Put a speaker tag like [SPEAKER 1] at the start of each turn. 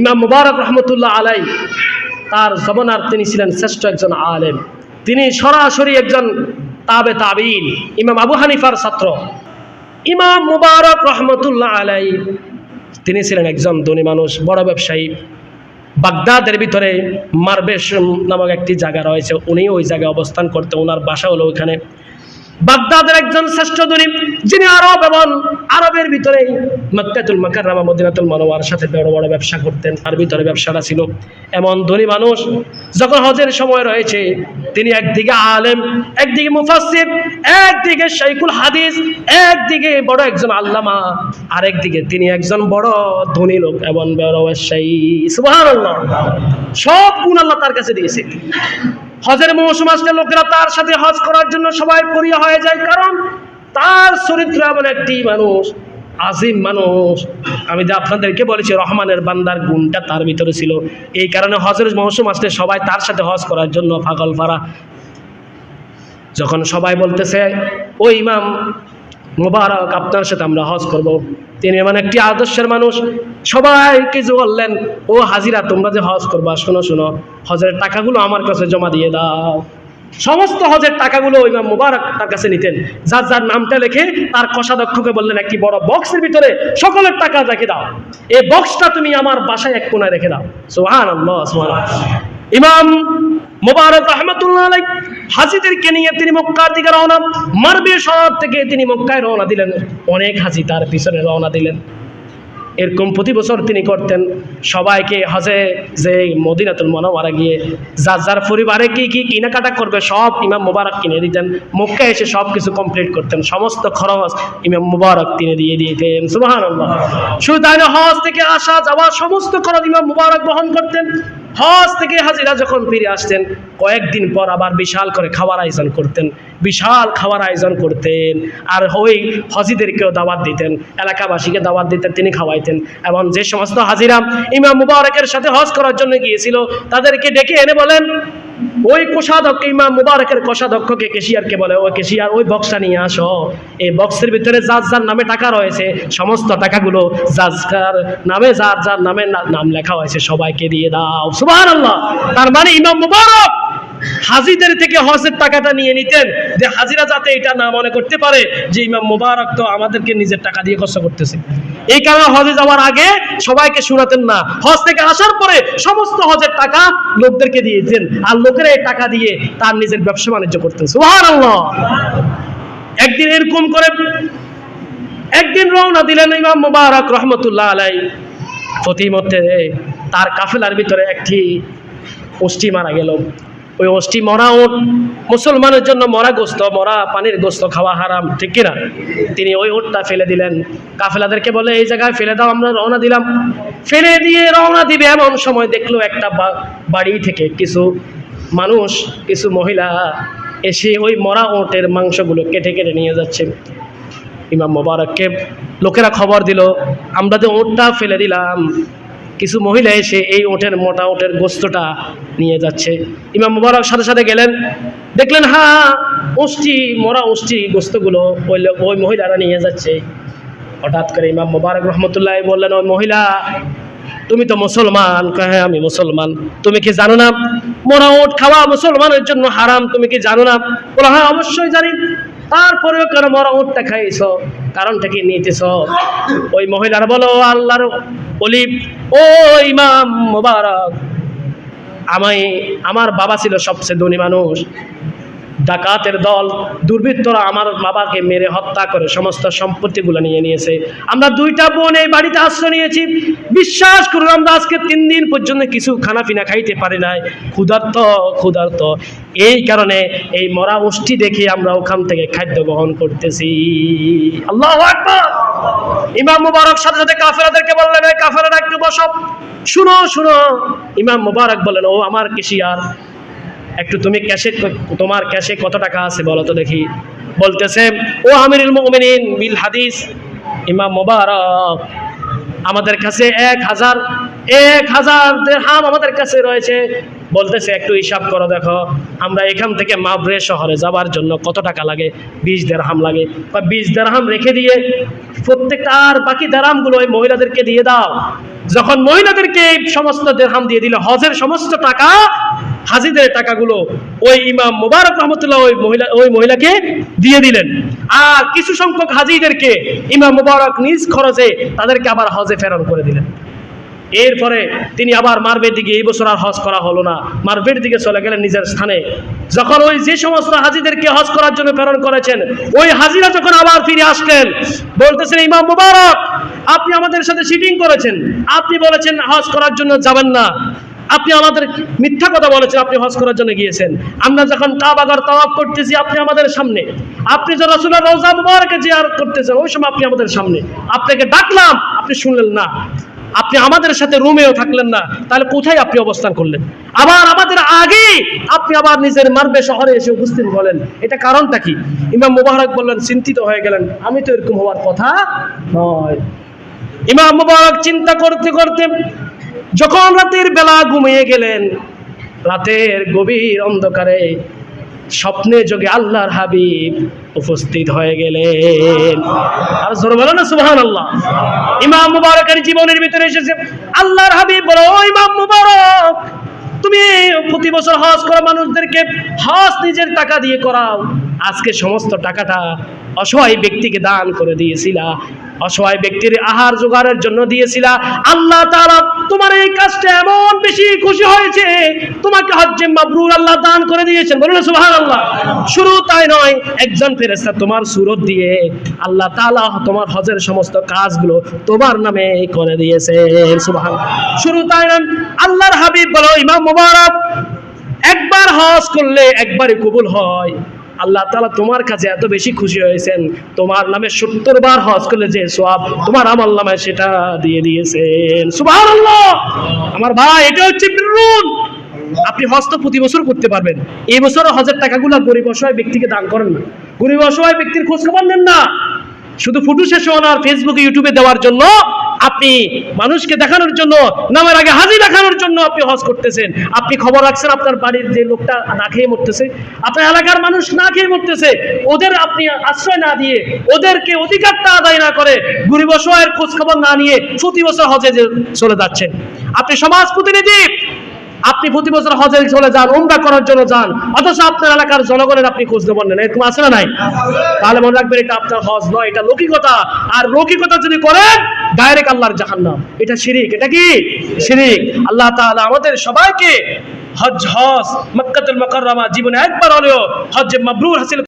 [SPEAKER 1] ইমাম মুবারক রহমতুল্লাহ আলাই তার জমানার তিনি ছিলেন শ্রেষ্ঠ একজন আলেম। তিনি সরাসরি একজন তাবে তাবিন, ইমাম আবু হানিফার ছাত্র। ইমাম মুবারক রহমতুল্লাহ আলাই তিনি ছিলেন একজন ধনী মানুষ, বড় ব্যবসায়ী। বাগদাদের ভিতরে মারবেশ নামক একটি জায়গা রয়েছে। উনি ওই জায়গায় অবস্থান করতে, ওনার বাসা হলো ওইখানে। বাগদাদের একজন শ্রেষ্ঠ দরিব যিনি আরব এবং আরবের ভিতরে মক্কাতুল মাকাররামা, মদিনাতুল মনোয়ার সাথে বড় বড় ব্যবসা করতেন, তার ভিতরে ব্যবসাটা ছিল এমন ধনী মানুষ। যখন হজের সময় রয়েছে, তিনি একদিকে আলেম, একদিকে মুফাসসির, একদিকে শাইখুল হাদিস, একদিকে বড় একজন আল্লামা, আরেকদিকে তিনি একজন বড় ধনী লোক এবং বড় ব্যবসায়ী। সুবহানাল্লাহ। সব গুণ আল্লাহ তার কাছে দিয়েছে। হজের মৌসুম আসলে লোকেরা তার সাথে হজ করার জন্য সবাই করিয়া হয়ে যায়। কারণ তার চরিত্র এমন একটি মানুষ, আজিম মানুষ। আমি যে আপনাদেরকে বলেছি, রহমানের বান্দার গুণটা তার ভিতরে ছিল। এই কারণে হজের মৌসুম আসলে সবাই তার সাথে হজ করার জন্য পাগল ফারা যখন সবাই বলতেছে, ও ইমাম মোবারক আপনার সাথে আমরা হজ করব। তিনি এমন একটি আদর্শের মানুষ। সবাই কিছু বললেন, ও হাজিরা, তোমরা যে হজ করবা, শোনো শোনো, হজের টাকাগুলো আমার কাছে জমা দিয়ে দাও। সমস্ত হজের টাকাগুলো ইমাম মুবারক তার কাছে নিতেন। যার যার নামটা লেখে তার কোষাধ্যক্ষকে বললেন, একটি বড় বক্সের ভিতরে সকলের টাকা রেখে দাও। এই বক্সটা তুমি আমার বাসায় এক কোনায় রেখে দাও। সোহান ইমাম মোবারক রহমতুল্লাহ হাজিদেরকে নিয়ে তিনি মক্কার দিকে রওনা? মারবে শহর থেকে তিনি মক্কায় রওনা দিলেন। অনেক হাজি তার পিছনে রওনা দিলেন। এরকম প্রতি বছর তিনি করতেন। সবাইকে হজে যে মদিনাতুল মনোয়ারা গিয়ে যার যার পরিবারে কি কি কেনাকাটা করবে, সব ইমাম মুবারক কিনে দিতেন। মক্কা এসে সব কিছু কমপ্লিট করতেন। সমস্ত খরচ ইমাম মুবারক তিনি দিয়ে দিতেন। সুবাহান শুধু তাই হজ থেকে আসা যাওয়া সমস্ত খরচ ইমাম মুবারক বহন করতেন। হজ থেকে হাজিরা যখন ফিরে আসতেন, কয়েকদিন পর আবার বিশাল করে খাওয়ার আয়োজন করতেন, বিশাল খাওয়ার আয়োজন করতেন। আর ওই হজিদেরকেও দাওয়াত দিতেন, এলাকাবাসীকে দাওয়াত দিতেন, তিনি খাওয়াইতেন। এবং যে সমস্ত হাজিরা ইমাম মুবারকের সাথে হজ করার জন্য গিয়েছিল, তাদেরকে ডেকে এনে বলেন ওই কোষাধ্যক্ষ, ইমাম মুবারকের কোষাধ্যক্ষকে কেশিয়ারকে বলে ওই কেশিয়ার, ওই বক্সটা নিয়ে আসো। এই বক্সের ভিতরে যার যার নামে টাকা রয়েছে, সমস্ত টাকাগুলো যার যার নামে, যার যার নামে নাম লেখা হয়েছে, সবাইকে দিয়ে দাও। সুবহানাল্লাহ! তার মানে ইমাম মুবারক হাজিদের থেকে হজের টাকাটা নিয়ে নিতেন যে হাজিরা যাতে এটা না মনে করতে পারে যে ইমাম মুবারক তো আমাদেরকে নিজের টাকা দিয়ে খরচ করতেছে। এই কারণে হজে যাওয়ার আগে সবাইকে শোনাতেন না। হজ থেকে আসার পরে সমস্ত হজের টাকা লোকদেরকে দিয়ে দিতেন আর লোকেরা এই টাকা দিয়ে তার নিজের ব্যবসা বাণিজ্য করতেন। সুবহানাল্লাহ। একদিন এরকম করে একদিন রওনা দিলেন ইমাম মুবারক রহমতুল্লাহ আলাই। প্রতিমধ্যে তার কাফেলার ভিতরে একটি অষ্টি মারা গেল। ওই অষ্টি মরা ওট মুসলমানের জন্য মরা গোস্ত, মরা পানির গোস্ত খাওয়া হারাম, ঠিক কিনা? তিনি ওই ওটটা ফেলে দিলেন। কাফেলাদেরকে বলে, এই জায়গায় ফেলে দাও, আমরা রওনা দিলাম। ফেলে দিয়ে রওনা দিবে এমন সময় দেখল একটা বাড়ি থেকে কিছু মানুষ, কিছু মহিলা এসে ওই মরা ওটের মাংসগুলো কেটে কেটে নিয়ে যাচ্ছে। ইমাম মোবারককে লোকেরা খবর দিল, আমরা তো ওটটা ফেলে দিলাম কিছু মহিলা এসে এই ওটের মোটা ওটের গোস্তটা নিয়ে যাচ্ছে। ইমাম মোবারক সাথে সাথে গেলেন। দেখলেন হ্যাঁ অষ্টি মরা অষ্টি গোস্তগুলো ওই ওই মহিলারা নিয়ে যাচ্ছে। হঠাৎ করে ইমাম মোবারক রহমতুল্লাহ বললেন, ওই মহিলা, তুমি তো মুসলমান। হ্যাঁ আমি মুসলমান। তুমি কি জানো না? মরা ওট খাওয়া মুসলমানের জন্য হারাম, তুমি কি জানো না? বলো হ্যাঁ অবশ্যই জানি। তারপরেও কেন মরা উঠটা খাইছ? কারণটা কি নিতেছ? ওই মহিলার বলো, "ও আল্লাহর অলিপ ও ইমাম মোবারক, আমায়, আমার বাবা ছিল সবচেয়ে ধনী মানুষ। ডাকাতের দল, দুর্বৃত্তরা আমার বাবাকে মেরে হত্যা করে সমস্ত সম্পত্তিগুলো নিয়ে নিয়েছে। আমরা দুইটা বোন এই বাড়িতে আশ্রয় নিয়েছি। বিশ্বাস করুন, আমরা আজকে তিন দিন পর্যন্ত কিছু খানা পিনা খাইতে পারি নাই। ক্ষুধার্ত ক্ষুধার্ত। এই কারণে এই মরা উষ্টি দেখে আমরা ওখান থেকে খাদ্য গ্রহণ করতেছি। আল্লাহ ইমাম মুবারক সাথে সাথে কাফেরাদেরকে বললেন এই কাফেরারা একটু বসো। শুনো শুনো। ইমাম মুবারক বললেন, ও আমার কেশিয়ার। একটু তুমি ক্যাশে তোমার ক্যাশে কত টাকা আছে বলো তো দেখি। বলতেছে, ও আমিরুল মুমিনিন, বিল হাদিস। ইমাম মোবারক, আমাদের কাছে এক হাজার এক হাজার দেড়হাম আমাদের কাছে রয়েছে। বলতেছে, একটু হিসাব করো দেখো। আমরা এখান থেকে মাবরে শহরে যাবার জন্য কত টাকা লাগে? বিশ দেড়হাম লাগে। বা বিশ দেড়হাম রেখে দিয়ে প্রত্যেকটা আর বাকি দেড়হামগুলো ওই মহিলাদেরকে দিয়ে দাও। যখন মহিলাদেরকে এই সমস্ত দেড়হাম দিয়ে দিল, হজের সমস্ত টাকা, হাজিদের টাকাগুলো ওই ইমাম মুবারক রহমতুল্লাহ ওই মহিলা, ওই মহিলাকে দিয়ে দিলেন। আর কিছু সংখ্যক হাজিদেরকে ইমাম মুবারক নিজ খরচে তাদেরকে আবার হজে ফেরন করে দিলেন। এরপরে তিনি আবার মারবের দিকে এই বছর আর হজ করা হলো না। মারবের দিকে চলে গেলেন নিজের স্থানে। যখন ওই যে সমস্ত হাজিদেরকে হজ করার জন্য প্রেরণ করেছেন, ওই হাজিরা যখন আবার ফিরে আসলেন, বলতেছেন, ইমাম মুবারক, আপনি আমাদের সাথে চিটিং করেছেন। আপনি বলেছেন হজ করার জন্য যাবেন না। আপনি আমাদের মিথ্যা কথা বলেছেন, আপনি হজ করার জন্য গিয়েছেন। আমরা যখন কাবাগর তাওয়াফ করতেছি, আপনি আমাদের সামনে। আপনি যখন রাসূলের রওজা মুবারকে জিয়ারত করতেছেন, ওই সময় আপনি আমাদের সামনে। আপনাকে ডাকলাম, আপনি শুনলেন না। আপনি আমাদের সাথে রুমেও থাকলেন না, তাহলে কোথায় আপনি অবস্থান করলেন? আবার আমাদের আগে আপনি আবার নিজের মারবে শহরে এসে উপস্থিত বলেন। এটা কারণটা কি? ইমাম মুবারক বললেন, চিন্তিত হয়ে গেলেন। আমি তো এরকম হওয়ার কথা নয়। ইমাম মুবারক চিন্তা করতে করতে যখন রাতের বেলা ঘুমিয়ে গেলেন, রাতের গভীর অন্ধকারে স্বপ্নে যোগে আল্লাহর হাবিব উপস্থিত হয়ে গেলেন। আর জোর বলো না সুবহান আল্লাহ ইমাম মুবারকের জীবনের ভিতরে এসেছে। আল্লাহর হাবিব বলো ইমাম মুবারক, তুমি প্রতি বছর হজ করা মানুষদেরকে হজ নিজের টাকা দিয়ে করাও। আজকে সমস্ত টাকাটা অসহায় ব্যক্তিকে দান করে দিয়েছিলা। অসহায় ব্যক্তির আহার জোগাড়ের জন্য দিয়েছিলা। আল্লাহ তাআলা তোমার এই কাজটা এমন বেশি খুশি হয়েছে, তোমাকে হজ্জে মাবরুর আল্লাহ দান করে দিয়েছেন। বলুন সুবহানাল্লাহ। শুরু তাই নয়, একজন ফেরেশতা তোমার সুরত দিয়ে আল্লাহ তাআলা তোমার হজের সমস্ত কাজগুলো তোমার নামে করে দিয়েছে সুবহান শুরু তাই নয়, আল্লাহর হাবিব বলো, ইমাম মুবারক, একবার হজ করলে একবারই কবুল হয়। আল্লাহ তালা তোমার কাছে এত বেশি খুশি হয়েছেন। তোমার নামে সত্তর বার হজ করলে যে সব তোমার আমার নামে সেটা দিয়ে দিয়েছেন। সুবাহ আমার ভাই, এটা হচ্ছে বিরুন। আপনি হস্ত প্রতি বছর করতে পারবেন। এই বছর হজের টাকাগুলো গরিব অসহায় ব্যক্তিকে দান করেন না। গরিব অসহায় ব্যক্তির খোঁজ খবর নেন না। শুধু ফটো সেশন আর ফেসবুকে ইউটিউবে দেওয়ার জন্য আপনি মানুষকে দেখানোর জন্য, নামের আগে হাজি দেখানোর জন্য আপনি হজ করতেছেন। আপনি খবর রাখছেন আপনার বাড়ির যে লোকটা না খেয়ে মরতেছে, আপনার এলাকার মানুষ না খেয়ে মরতেছে, ওদের আপনি আশ্রয় না দিয়ে, ওদেরকে অধিকারটা আদায় না করে গরিব অসহায়ের খোঁজ খবর না নিয়ে প্রতি বছর হজে চলে যাচ্ছেন। আপনি সমাজ প্রতিনিধি আপনি প্রতি বছর হজে চলে যান, উমরা করার জন্য যান। অথচ আপনার এলাকার জনগণের আপনি খোঁজ নেবেন না। এরকম আছে না নাই? তাহলে মনে রাখবেন এটা আপনার হজ নয়, এটা লৌকিকতা। আর লৌকিকতা যদি করেন ডাইরেক্ট আল্লাহর জাহান্নাম। এটা শিরিক, এটা কি? শিরিক। আল্লাহ তাআলা আমাদের সবাইকে হজ হজ, মক্কাতুল মুকাররমা জীবনে একবার হলেও হজ মাবরুর হাসিল